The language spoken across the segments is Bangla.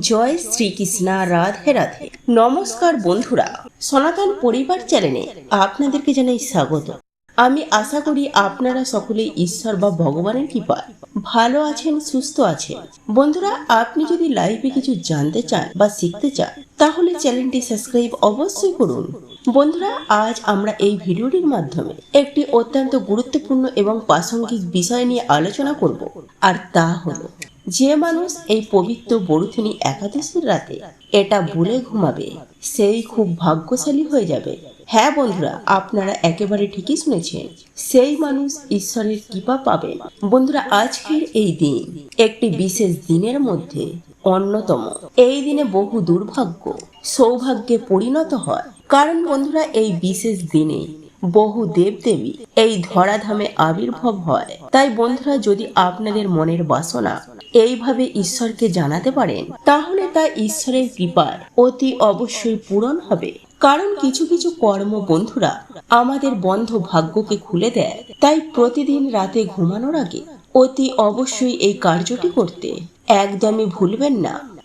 জয় শ্রীকৃষ্ণা, রাধে রাধে। নমস্কার বন্ধুরা, সনাতন পরিবার চ্যানেলে আপনাদেরকে জানাই স্বাগত। আমি আশা করি আপনারা সকলে ঈশ্বর বা ভগবানের কৃপায় ভালো আছেন, সুস্থ আছেন। বন্ধুরা, আপনি যদি লাইভে কিছু জানতে চান বা শিখতে চান, তাহলে চ্যানেলটি সাবস্ক্রাইব অবশ্যই করুন। বন্ধুরা, আজ আমরা এই ভিডিওটির মাধ্যমে একটি অত্যন্ত গুরুত্বপূর্ণ এবং প্রাসঙ্গিক বিষয় নিয়ে আলোচনা করব, আর তা হলো যে মানুষ এই পবিত্র বরুথিনী একাদশীর রাতে এটা ভুলে ঘুমাবে, সেই খুব ভাগ্যশালী হয়ে যাবে। হ্যাঁ বন্ধুরা, আপনারা একেবারে ঠিকই শুনেছেন, সেই মানুষ ঈশ্বরের কৃপা পাবেন বন্ধুরা, আজকের এই দিন একটি বিশেষ দিনের মধ্যে অন্যতম। এই দিনে বহু দুর্ভাগ্য, সৌভাগ্যে পরিণত হয়। কারণ বন্ধুরা, এই বিশেষ দিনে বহু দেবদেবী এই ধরাধামে আবির্ভাব হয়। তাই বন্ধুরা, যদি আপনাদের মনের বাসনা এইভাবে ঈশ্বরকে জানাতে পারেন, তাহলে তা ঈশ্বরের কৃপায় অতি অবশ্যই পূরণ হবে। কারণ কিছু কিছু কর্ম বন্ধুরা আমাদের বন্ধ ভাগ্যকে খুলে দেয়। তাই প্রতিদিন রাতে ঘুমানোর আগে অতি অবশ্যই এই কার্যটি করতে একদমই ভুলবেন না।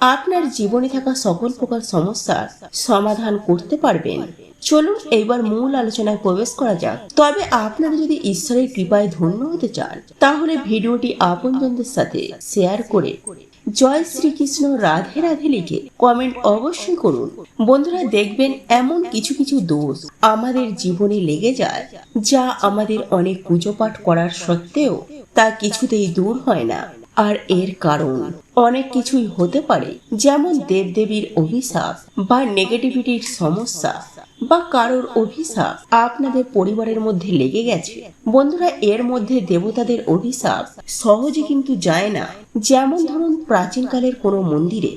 আপনার জীবনে থাকা সকল প্রকার সমস্যার সমাধান করতে পারবেন। চলুন এইবার মূল আলোচনায় প্রবেশ করা যাক। তবে আপনারা যদি ঈশ্বরের কৃপায় ধন্য হতে চান, তাহলে ভিডিওটি আপনজনদের সাথে শেয়ার করে জয় শ্রীকৃষ্ণ রাধে রাধে লিখে কমেন্ট অবশ্যই করুন। বন্ধুরা, দেখবেন এমন কিছু কিছু দোষ আমাদের জীবনে লেগে যায়, যা আমাদের অনেক পুজো পাঠ করার সত্ত্বেও তা কিছুতেই দূর হয় না। আর এর কারণ। অনেক কিছুই হতে পারে, যেমন দেবদেবীর অভিশাপ বা নেগেটিভিটির সমস্যা বা কারোর অভিশাপ আপনাদের পরিবারের মধ্যে লেগে গেছে। বন্ধুরা, এর মধ্যে দেবতাদের অভিশাপ সহজে কিন্তু যায় না। যেমন ধরুন, প্রাচীনকালের কোনো মন্দিরে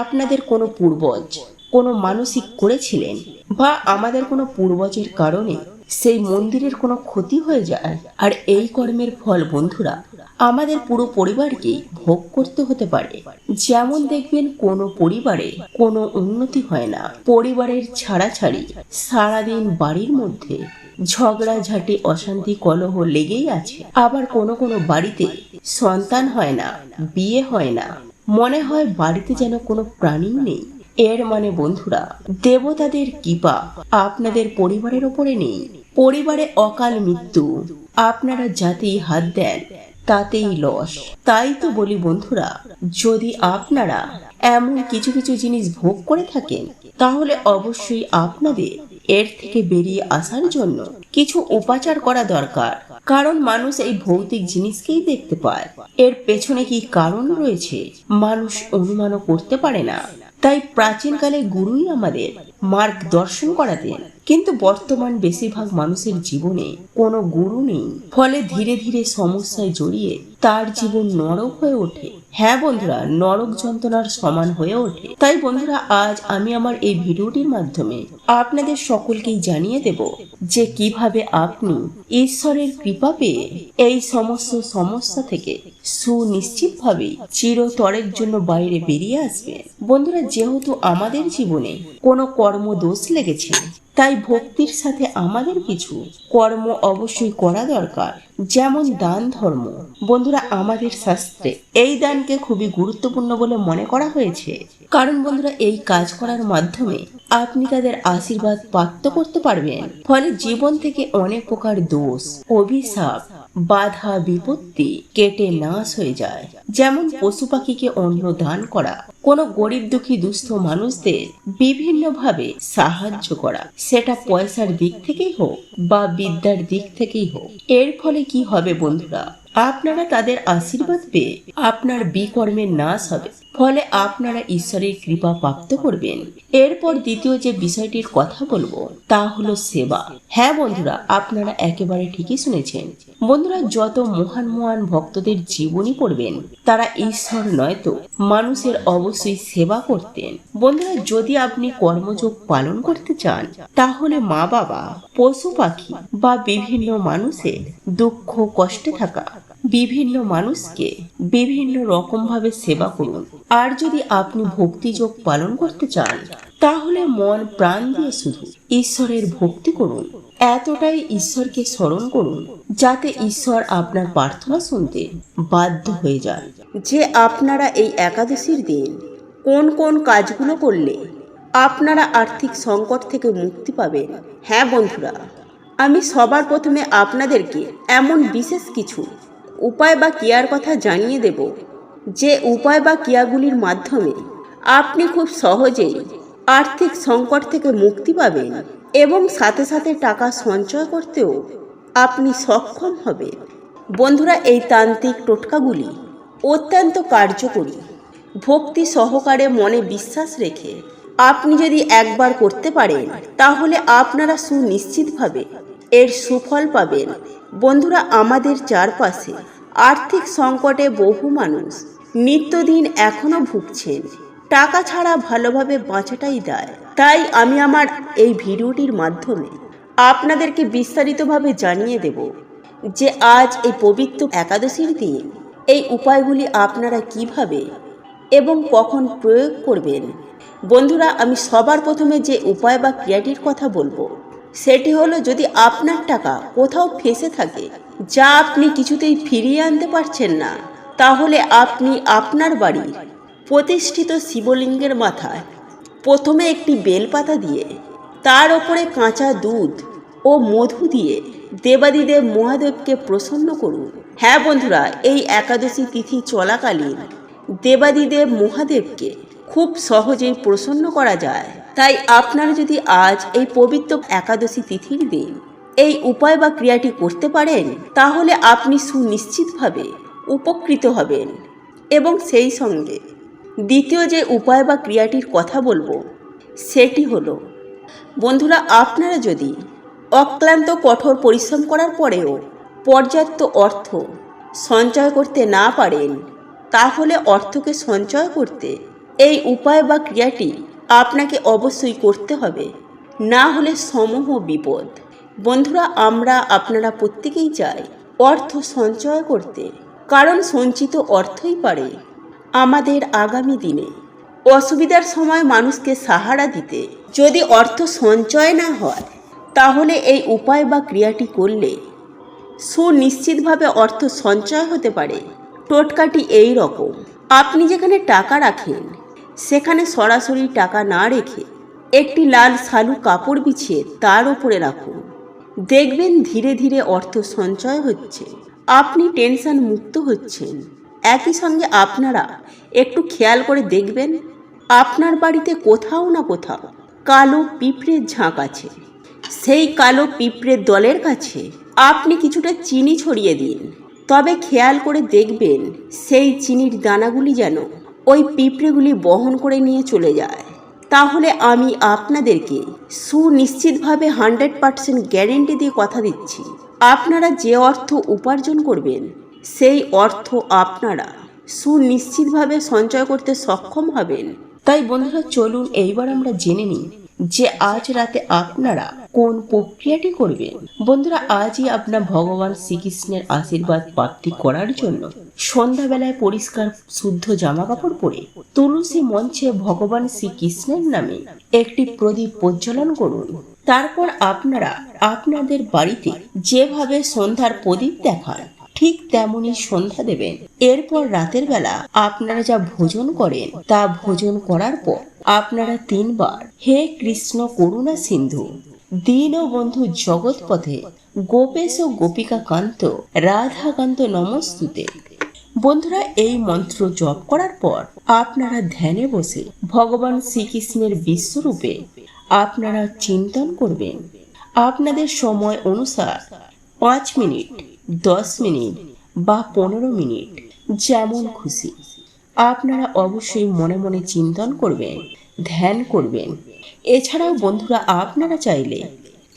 আপনাদের কোনো পূর্বজ কোনো মানসিক করেছিলেন বা আমাদের কোনো পূর্বজের কারণে সেই মন্দিরের কোনো ক্ষতি হয়ে যায়? আর এই কর্মের ফল, বন্ধুরা, আমাদের পুরো পরিবারকেই ভোগ করতে হতে পারে। যেমন দেখবেন, কোনো পরিবারে কোনো উন্নতি হয় না। পরিবারের ছাড়াছাড়ি সারাদিন বাড়ির মধ্যে ঝগড়াঝাটি অশান্তি, কলহ লেগেই আছে। আবার কোনো কোনো বাড়িতে সন্তান হয় না, বিয়ে হয় না। মনে হয় বাড়িতে যেন কোনো প্রাণী নেই। এর মানে বন্ধুরা, দেবতাদের কৃপা আপনাদের পরিবারের ওপরে নেই। পরিবারে অকাল মৃত্যু, আপনারা যাতেই হাত দেন, তাতেই লস। তাই তো বলি বন্ধুরা, যদি আপনারা এমন কিছু কিছু জিনিস ভোগ করে থাকেন, তাহলে অবশ্যই আপনাদের এর থেকে বেরিয়ে আসার জন্য কিছু উপাচার করা দরকার। কারণ মানুষ এই ভৌতিক জিনিসকেই দেখতে পায়। এর পেছনে কি কারণ রয়েছে, মানুষ অনুমানও করতে পারে না। তাই প্রাচীনকালে গুরুই আমাদের মার্গ দর্শন করাতেন। কিন্তু বর্তমান বেশিরভাগ মানুষের জীবনে কোনো গুরু নেই। ফলে ধীরে ধীরে সমস্যায় জড়িয়ে তার জীবন নরক হয়ে ওঠে। হ্যাঁ বন্ধুরা, নরক যন্ত্রণার সমান হয়ে ওঠে। তাই বন্ধুরা, আজ আমি আমার এই ভিডিওটির মাধ্যমে আপনাদের সকলকেই জানিয়ে দেব যে কীভাবে আপনি ঈশ্বরের কৃপা পেয়ে এই সমস্ত সমস্যা থেকে সুনিশ্চিতভাবে চিরতরের জন্য বাইরে বেরিয়ে আসবেন। বন্ধুরা, যেহেতু আমাদের জীবনে কোনো কর্ম দোষ লেগেছে তাই ভক্তির সাথে আমাদের কিছু কর্ম অবশ্যই করা দরকার। যেমন দান ধর্ম। বন্ধুরা, আমাদের শাস্ত্রে এই দানকে খুবই গুরুত্বপূর্ণ বলে মনে করা হয়েছে। কারণ বন্ধুরা, এই কাজ করার মাধ্যমে আপনি তাদের আশীর্বাদ প্রাপ্ত করতে পারবেন। ফলে জীবন থেকে অনেক প্রকার দোষ, অভিশাপ, বাধা, বিপত্তি কেটে নাশ হয়ে যায়। যেমন পশু পাখিকে অন্ন দান করা, কোনো গরিব দুঃখী দুস্থ মানুষদের বিভিন্নভাবে সাহায্য করা, সেটা পয়সার দিক থেকেই হোক বা বিদ্যার দিক থেকেই হোক। এর ফলে কি হবে বন্ধুরা? আপনারা তাদের আশীর্বাদ পেয়ে আপনার বিকর্মের নাশ হবে। ফলে আপনারা ঈশ্বরের কৃপা প্রাপ্ত করবেন। এরপর দ্বিতীয় যে বিষয়টির কথা বলব, তা হলো সেবা। হ্যাঁ বন্ধুরা, আপনারা একেবারে ঠিকই শুনেছেন। বন্ধুরা, যত মহান মহান ভক্তদের জীবনী পড়বেন, তারা ঈশ্বর নয়তো মানুষের অবশ্যই সেবা করতেন। বন্ধুরা, যদি আপনি কর্মযোগ পালন করতে চান, তাহলে মা বাবা পশু পাখি বা বিভিন্ন মানুষের দুঃখ, কষ্টে থাকা বিভিন্ন মানুষকে বিভিন্ন রকম ভাবে সেবা করুন। আর যদি আপনি ভক্তিযোগ পালন করতে চান, তাহলে মন প্রাণ দিয়ে শুধু ঈশ্বরের ভক্তি করুন। এতটাই ঈশ্বরকে স্মরণ করুন, যাতে ঈশ্বর আপনার প্রার্থনা শুনতে বাধ্য হয়ে যান। যে আপনারা এই একাদশীর দিন কোন কোন কাজগুলো করলে আপনারা আর্থিক সংকট থেকে মুক্তি পাবেন। হ্যাঁ বন্ধুরা, আমি সবার প্রথমে আপনাদেরকে এমন বিশেষ কিছু উপায় বা ক্রিয়ার কথা জানিয়ে দেব যে উপায় বা ক্রিয়াগুলির মাধ্যমে আপনি খুব সহজেই আর্থিক সংকট থেকে মুক্তি পাবেন এবং সাথে সাথে টাকা সঞ্চয় করতেও আপনি সক্ষম হবেন। বন্ধুরা, এই তান্ত্রিক টোটকাগুলি অত্যন্ত কার্যকরী। ভক্তি সহকারে মনে বিশ্বাস রেখে আপনি যদি একবার করতে পারেন, তাহলে আপনারা সুনিশ্চিতভাবে এর সুফল পাবেন। বন্ধুরা, আমাদের চারপাশে আর্থিক সংকটে বহু মানুষ নিত্যদিন এখনও ভুগছেন। টাকা ছাড়া ভালোভাবে বাঁচাটাই দায়। তাই আমি আমার এই ভিডিওটির মাধ্যমে আপনাদেরকে বিস্তারিতভাবে জানিয়ে দেব যে আজ এই পবিত্র একাদশীর দিন এই উপায়গুলি আপনারা কীভাবে এবং কখন প্রয়োগ করবেন। বন্ধুরা, আমি সবার প্রথমে যে উপায় বা ক্রিয়াটির কথা বলব সেটি হলো যদি আপনার টাকা কোথাও ফেসে থাকে, যা আপনি কিছুতেই ফিরিয়ে আনতে পারছেন না, তাহলে আপনি আপনার বাড়ির প্রতিষ্ঠিত শিবলিঙ্গের মাথায় প্রথমে একটি বেলপাতা দিয়ে, তার ওপরে কাঁচা দুধ ও মধু দিয়ে দেবাদিদেব মহাদেবকে প্রসন্ন করুন। হ্যাঁ বন্ধুরা, এই একাদশী তিথি চলাকালীন দেবাদিদেব মহাদেবকে খুব সহজেই প্রসন্ন করা যায়। তাই আপনারা যদি আজ এই পবিত্র একাদশী তিথির দিন এই উপায় বা ক্রিয়াটি করতে পারেন, তাহলে আপনি সুনিশ্চিতভাবে উপকৃত হবেন। এবং সেই সঙ্গে দ্বিতীয় যে উপায় বা ক্রিয়াটির কথা বলব, সেটি হলো, বন্ধুরা আপনারা যদি অক্লান্ত কঠোর পরিশ্রম করার পরেও পর্যাপ্ত অর্থ সঞ্চয় করতে না পারেন, তাহলে অর্থকে সঞ্চয় করতে এই উপায় বা ক্রিয়াটি আপনাকে অবশ্যই করতে হবে। না হলে সমূহ বিপদ। বন্ধুরা, আমরা আপনারা প্রত্যেকেই চাই অর্থ সঞ্চয় করতে। কারণ সঞ্চিত অর্থই পারে আমাদের আগামী দিনে। অসুবিধার সময় মানুষকে সাহারা দিতে যদি অর্থ সঞ্চয় না হয়, তাহলে এই উপায় বা ক্রিয়াটি করলে সুনিশ্চিতভাবে অর্থ সঞ্চয় হতে পারে। টোটকাটি এই রকম। আপনি যেখানে টাকা রাখেন সেখানে সরাসরি টাকা না রেখে একটি লাল শালু কাপড় বিছিয়ে তার উপরে রাখুন। দেখবেন ধীরে ধীরে অর্থ সঞ্চয় হচ্ছে। আপনি টেনশন মুক্ত হচ্ছেন। একই সঙ্গে আপনারা একটু খেয়াল করে দেখবেন, আপনার বাড়িতে কোথাও না কোথাও কালো পিঁপড়ের ঝাঁক আছে। সেই কালো পিঁপড়ের দলের কাছে আপনি কিছুটা চিনি ছড়িয়ে দিন। তবে খেয়াল করে দেখবেন সেই চিনির দানাগুলি যেন ওই পিঁপড়েগুলি বহন করে নিয়ে চলে যায়। তাহলে আমি আপনাদেরকে সুনিশ্চিতভাবে হান্ড্রেড পার্সেন্ট গ্যারেন্টি দিয়ে কথা দিচ্ছি। আপনারা যে অর্থ উপার্জন করবেন, সেই অর্থ আপনারা সুনিশ্চিতভাবে সঞ্চয় করতে সক্ষম হবেন। তাই বন্ধুরা, চলুন এইবার আমরা জেনে নিই যে আজ রাতে আপনারা কোন প্রক্রিয়াটি করবেন? বন্ধুরা, আজই আপনার ভগবান শ্রীকৃষ্ণের আশীর্বাদ প্রাপ্তি করার জন্য সন্ধ্যাবেলায় পরিষ্কার শুদ্ধ জামা কাপড় পরে তুলসী মঞ্চে ভগবান শ্রীকৃষ্ণের নামে একটি প্রদীপ প্রজ্বলন করুন। তারপর আপনারা আপনাদের বাড়িতে যেভাবে সন্ধ্যার প্রদীপ দেখান, ঠিক তেমনই সন্ধ্যা দেবেন। এরপর রাতের বেলা আপনারা যা ভোজন করেন, তা ভোজন করার পর আপনারা তিনবার হে কৃষ্ণ করুণা সিন্ধু দীন বন্ধু জগৎপথে গোপেশ ও গোপিকা কান্ত রাধাকান্ত নমস্তুতে। বন্ধুরা, এই মন্ত্র জপ করার পর আপনারা ধ্যানে বসে ভগবান শ্রীকৃষ্ণের বিশ্বরূপে আপনারা চিন্তন করবেন। আপনাদের সময় অনুসার পাঁচ মিনিট, দশ মিনিট বা পনেরো মিনিট, যেমন খুশি। আপনারা অবশ্যই মনে মনে চিন্তন করবেন, ধ্যান করবেন। এছাড়াও বন্ধুরা, আপনারা চাইলে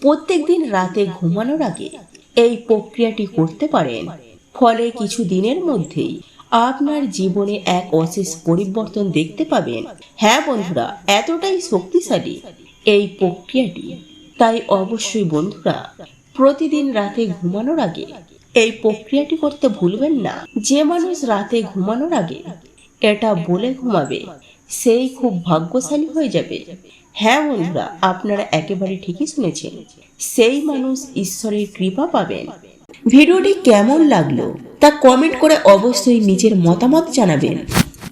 প্রত্যেকদিন রাতে ঘুমানোর আগে এই প্রক্রিয়াটি করতে পারেন। ফলে কিছু দিনের মধ্যেই আপনার জীবনে এক অশেষ পরিবর্তন দেখতে পাবেন। হ্যাঁ বন্ধুরা, এতটাই শক্তিশালী এই প্রক্রিয়াটি। তাই অবশ্যই বন্ধুরা, প্রতিদিন রাতে ঘুমানোর আগে এই প্রক্রিয়াটি করতে ভুলবেন না। যে মানুষ রাতে ঘুমানোর আগে এটা বলে ঘুমাবে। সেই খুব ভাগ্যশালী হয়ে যাবে। হ্যাঁ বন্ধুরা, আপনারা একেবারে ঠিকই শুনেছেন। সেই মানুষ ঈশ্বরের কৃপা পাবেন। ভিডিওটি কেমন লাগল তা কমেন্ট করে অবশ্যই নিজের মতামত জানাবেন।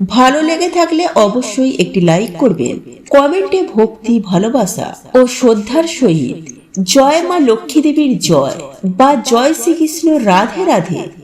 ভালো লেগে থাকলে অবশ্যই একটি লাইক করবেন। কমেন্টে ভক্তি, ভালোবাসা ও শ্রদ্ধার সহিত জয় মা লক্ষ্মী দেবীর জয় বা জয় শ্রীকৃষ্ণ রাধে রাধে।